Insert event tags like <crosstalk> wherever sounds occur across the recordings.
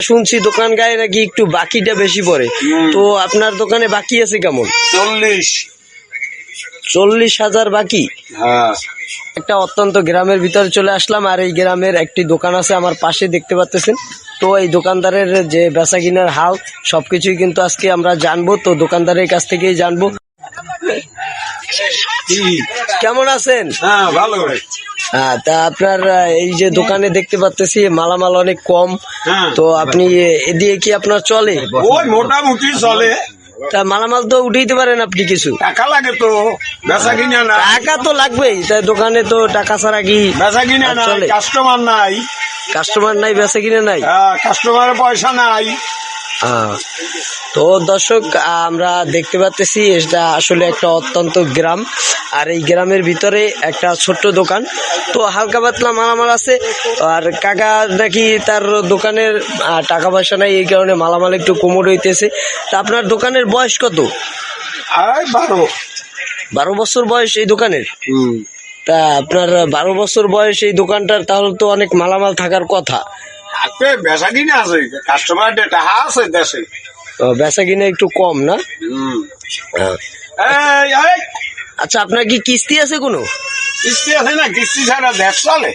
শুনছি দোকান গায়ে নাকি একটু বাকিটা বেশি পড়ে। তো আপনার দোকানে বাকি আছে কেমন? চল্লিশ। চল্লিশ হাজার বাকি? হ্যাঁ। একটা অত্যন্ত গ্রামের ভিতরে চলে আসলাম আর এই গ্রামের একটি দোকান আছে আমার পাশে দেখতে পাচ্ছেন তো এই দোকানদারের যে বেচা কিনার হাল সবকিছুই কিন্তু আজকে আমরা জানব তো দোকানদারের কাছ থেকেই জানব। কেমন আছেন? হ্যাঁ ভালো। তা আপনার এই যে দোকানে দেখতে পাচ্তেছি মালামাল অনেক কম। হ্যাঁ। তো আপনি এদিকে কি আপনার চলে? ওই মোটামুটি চলে। তা মালামাল তো উঠাইতে পারেন আপনি কিছু। টাকা লাগে তো বেচা কিনা না টাকা তো লাগবেই তাই দোকানে তো টাকা ছাড়া কি বেচা কিনা চলে। কাস্টমার নাই। কাস্টমার নাই বেচা কিনে নাই? হ্যাঁ কাস্টমারের পয়সা নাই। হ্যাঁ। তো দর্শক আমরা দেখতে পাচ্তেছি এটা আসলে একটা অত্যন্ত গ্রাম আর এই গ্রামের ভিতরে একটা ছোট্ট দোকান। তো হালকা পাতলা মালামাল আছে আর কাকা নাকি তার দোকানের টাকা পয়সা নাই এই কারণে মালামাল একটু কোমর হইতেছে। তা আপনার দোকানের বয়স কত? বারো। বারো বছর বয়স এই দোকানের? তা আপনার বারো বছর বয়স এই দোকানটার তাহলে তো অনেক মালামাল থাকার কথা। বেচা কিনা আছে কাস্টমার টাকা আছে দেশে। বেচা কিনে একটু কম না? হ্যাঁ। আচ্ছা আপনার কি কিস্তি আছে কোনো? কিস্তি আছে না কিস্তি ছাড়া দেশ চলে।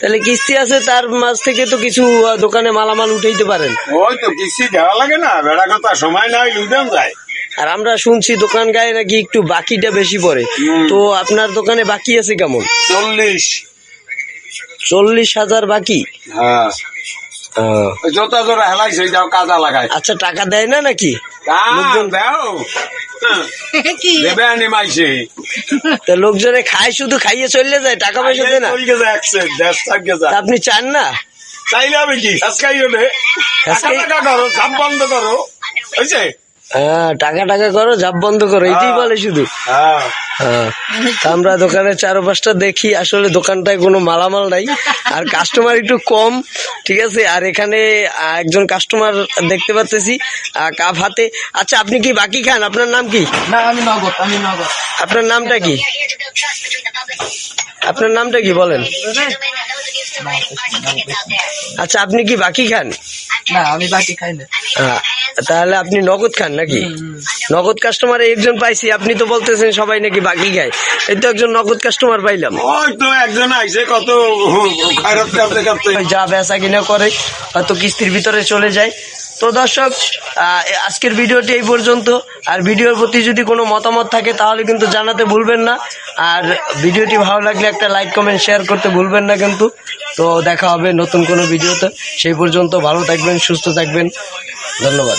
তাহলে কিস্তি আছে তার মাঝ থেকে তো কিছু দোকানে মালামাল উঠাইতে পারেন। ওই তো কিস্তি দেওয়া লাগে না বেড়া কথা সময় নাই লুটেন যায়। আর আমরা শুনছি দোকান গায়ে নাকি একটু বাকিটা বেশি পড়ে। তো আপনার দোকানে বাকি আছে কেমন? চল্লিশ। চল্লিশ হাজার বাকি? হ্যাঁ। জোতা জোড়া হেলাইছে যাও কাজা লাগায় আচ্ছা টাকা দেয় না নাকি? লোকজন- হ্যাঁ। <laughs> খায় শুধু খাইয়ে চলে যায় টাকা পয়সা দেয় না? আপনি চান না? চাইলে আমি কি? করো ধাপ বন্ধ করো। হয়েছে হ্যাঁ টাকা টাকা করো ঝাপ বন্ধ করো এটাই বলে শুধু। হ্যাঁ। হ্যাঁ আমরা দোকানের চারপাশটা দেখি আসলে দোকানটায় কোনো মালামাল নাই। আর কাস্টমার একটু কম ঠিক আছে আর এখানে একজন কাস্টমার দেখতে পাচ্ছি কাপ হাতে। আচ্ছা আপনি কি বাকি খান? আপনার নাম কি? না আমি নগদ আমি নগদ। আপনার নামটা কি? আপনার নামটা কি বলেন। আচ্ছা আপনি কি বাকি খান? না আমি বাকি খাই না। তাহলে আপনি নগদ খান নাকি? নগদ কাস্টমার একজন পাইছি আপনি তো বলতেছেন সবাই নাকি বাকি খায়। এই তো একজন নগদ কাস্টমার পাইলাম। ওই তো একজন আইছে কত যা বেচা কিনা করে হয়তো কিস্তির ভিতরে চলে যায়। তো দর্শক আজকের ভিডিওটি এই পর্যন্ত। আর ভিডিওর প্রতি যদি কোনো মতামত থাকে, তাহলে কিন্তু জানাতে ভুলবেন না। আর ভিডিওটি ভালো লাগলে একটা লাইক, কমেন্ট, শেয়ার করতে ভুলবেন না কিন্তু। তো দেখা হবে নতুন কোনো ভিডিওতে। সেই পর্যন্ত ভালো থাকবেন, সুস্থ থাকবেন। ধন্যবাদ।